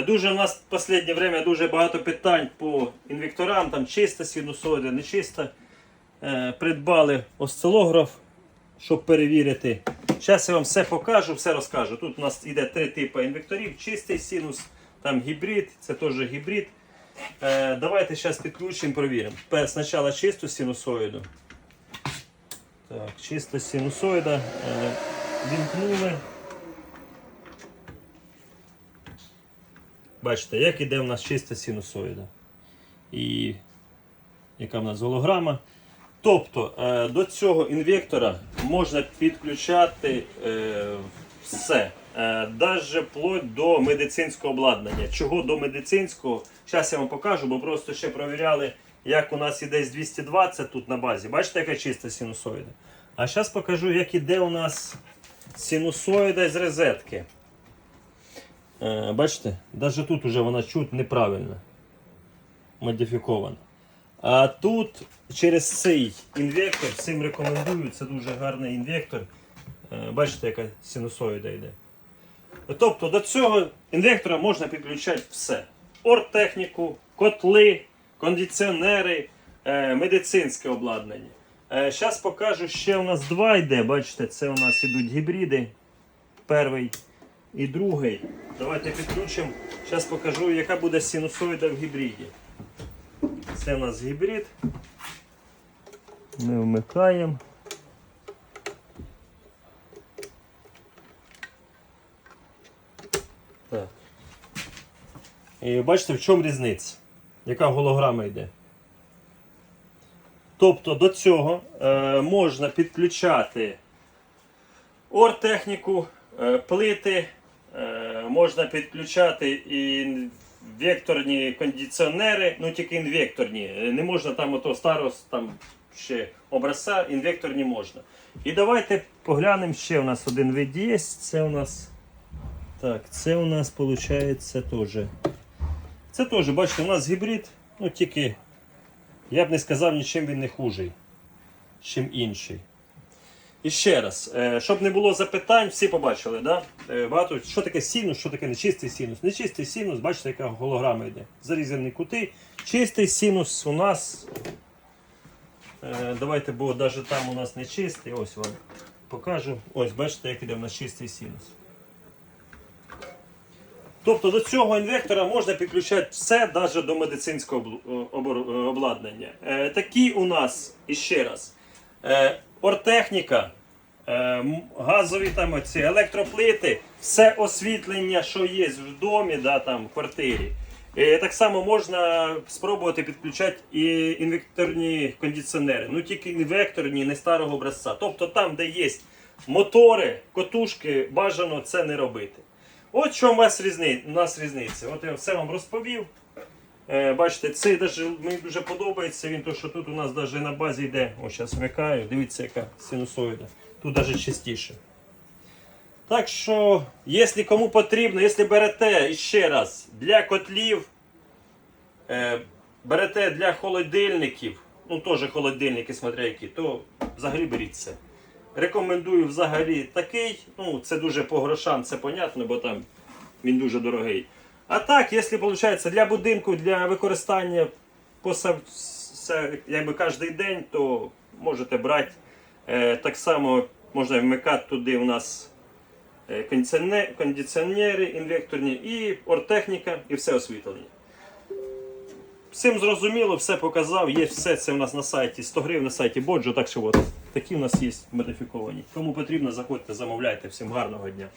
Дуже у нас в останнє время дуже багато питань по інвекторам, там чиста синусоїда, не чиста. Е, придбали осцилограф, щоб перевірити. Зараз я вам все покажу, все розкажу. Тут у нас йде три типи інвекторів: чистий синус, там гібрид, це теж гібрид. Е, давайте зараз підключимо, перевіримо. Спочатку чисту синусоїду. Так, чиста синусоїда. Е, вімкнули. Бачите, як іде в нас чиста синусоїда. І яка в нас голограма. Тобто е, до цього інвектора можна підключати е, все. Е, навіть вплоть до медицинського обладнання. Чого до медицинського? Зараз я вам покажу, бо просто ще провіряли, як у нас іде з 220 тут на базі. Бачите, яка чиста синусоїда? А зараз покажу, як іде у нас синусоїда з розетки. Е, бачите, навіть тут уже вона чуть неправильно модифікована. А тут через цей інвектор, всім рекомендую, це дуже гарний інвектор. Е, Бачите, яка синусоїда йде. Тобто до цього інвектора можна підключати все: оргтехніку, котли, кондиціонери, е, медицинське обладнання. Зараз покажу, ще у нас два йде. Бачите, це у нас ідуть гібриди. Перший і другий. Давайте підключимо. Зараз покажу, яка буде синусоїда в гібриді. Це у нас гібрид. Ми вмикаємо. Так. І бачите, в чому різниця? Яка голограма йде? Тобто до цього е, можна підключати ортехніку, е, плити, можна підключати і векторні кондиціонери, ну тільки інвекторні. Не можна там ото старого там ще образця, інвекторні можна. І давайте поглянемо ще у нас один вид є. Це у нас. Так, це у нас виходить теж. Це теж, бачите, у нас гібрид, ну тільки я б не сказав, нічим він не хужий, чим інший. І ще раз, е, щоб не було запитань, всі побачили, да? Е, багато, що таке синус, що таке нечистий синус. Нечистий синус, бачите, яка голограма йде. Зарізані кути. Чистий синус у нас. е, Давайте, бо навіть там у нас не чистий. Ось вам покажу. Ось, бачите, як іде в нас чистий синус. Тобто до цього інвектора можна підключати все, навіть до медицинського обладнання. Такі у нас, іще раз, ортехніка, газові там оці, електроплити, все освітлення, що є в домі, да, там, в квартирі. Е, так само можна спробувати підключати і інвекторні кондиціонери. Ну тільки інвекторні, не старого образця. Тобто там, де є мотори, котушки, бажано це не робити. От що у нас різниця. У нас різниця. От я все вам розповів. Е, бачите, цей даже мені дуже подобається. Він то, що тут у нас даже на базі йде. Ось зараз вмикаю. Дивіться, яка синусоїда. Тут навіть частіше. Так що, якщо кому потрібно, якщо берете ще раз для котлів, е, берете для холодильників, ну теж холодильники, смотря які, то взагалі беріть це. Рекомендую взагалі такий. Ну, це дуже по грошам, це понятно, бо там він дуже дорогий. А так, якщо виходить для будинку, для використання по якби кожен день, то можете брати. Е, так само можна вмикати туди у нас е, кондиціонери інвекторні і ортехніка, і все освітлення. Всім зрозуміло, все показав. Є все це у нас на сайті 100 гривень на сайті Боджо. Так що от такі у нас є модифіковані. Кому потрібно, заходьте, замовляйте. Всім гарного дня.